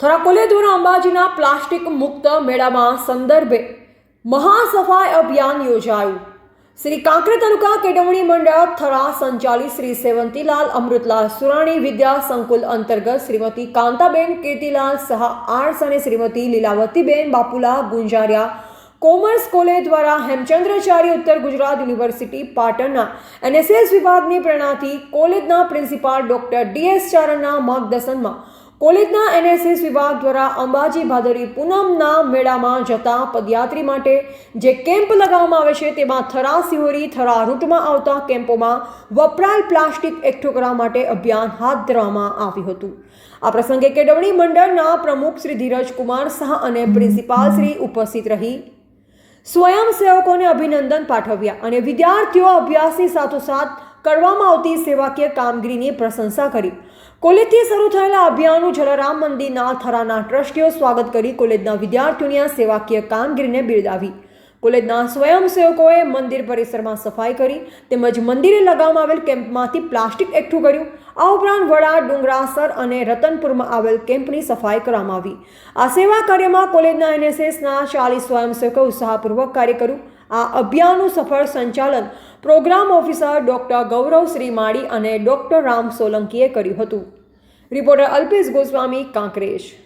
Thara college દ્વારા અંબાજીના plastic મુક્ત મેળામાં સંદર્ભે મહાસફાઈ અભિયાન યોજાયું. શ્રી કાંકરે તાલુકા કેળવણી મંડળ થરા સંચાલિત શ્રી સેવંતીલાલ અમૃતલાલ સુરાણી વિદ્યા સંકુલ અંતર્ગત શ્રીમતી કાંતાબેન કીર્તિલાલ સહા આર્ટ્સ અને શ્રીમતી લીલાવતીબેન બાપુલા ગુંજારિયા કોમર્સ કોલેજ દ્વારા હેમચંદ્રાચાર્ય ઉત્તર ગુજરાત યુનિવર્સિટી પાટણના એનએસએસ વિભાગની પ્રેરણાથી કોલેજના પ્રિન્સિપાલ ડોક્ટર ડીએસ ચારણના માર્ગદર્શનમાં કોલેજના એનએસએસ વિભાગ દ્વારા અંબાજી ભાદરી પૂનમના મેળામાં જતા પદયાત્રી માટે જે કેમ્પ લગાવવામાં આવે છે તેમાં થરા સિહોરી થરા રૂટમાં આવતા કેમ્પોમાં વપરાયેલ પ્લાસ્ટિક એકઠું કરવા માટે અભિયાન હાથ ધરવામાં આવ્યું હતું. આ પ્રસંગે કેળવણી મંડળના પ્રમુખ શ્રી ધીરજકુમાર શાહ અને પ્રિન્સિપાલ શ્રી ઉપસ્થિત રહી. સ્વયંસેવકોને અભિનંદન પાઠવ્યા અને વિદ્યાર્થીઓ અભ્યાસની સાથોસાથ કરવામાં આવતી સેવાકીય કામગીરીની પ્રશંસા કરી. કોલેજથી શરૂ થયેલા અભિયાનનું જલારામ મંદિરના થરાના ટ્રસ્ટીઓ સ્વાગત કરી કોલેજના વિદ્યાર્થીઓની આ સેવાકીય કામગીરીને બિરદાવી. કોલેજના સ્વયંસેવકોએ મંદિર પરિસરમાં સફાઈ કરી તેમજ મંદિરે લગાવવામાં આવેલ કેમ્પમાંથી પ્લાસ્ટિક એકઠું કર્યું. આ ઉપરાંત વડા ડુંગરાસર અને રતનપુરમાં આવેલ કેમ્પની સફાઈ કરવામાં આવી. આ સેવા કાર્યમાં કોલેજના એનએસએસના ચાલીસ સ્વયંસેવકો ઉત્સાહપૂર્વક કાર્ય કર્યું. આ અભિયાનનું સફળ સંચાલન program officer doctor Gaurav Shrimali અને ડૉક્ટર રામ સોલંકીએ કર્યું હતું. રિપોર્ટર અલ્પેશ ગોસ્વામી, કાંકરેજ.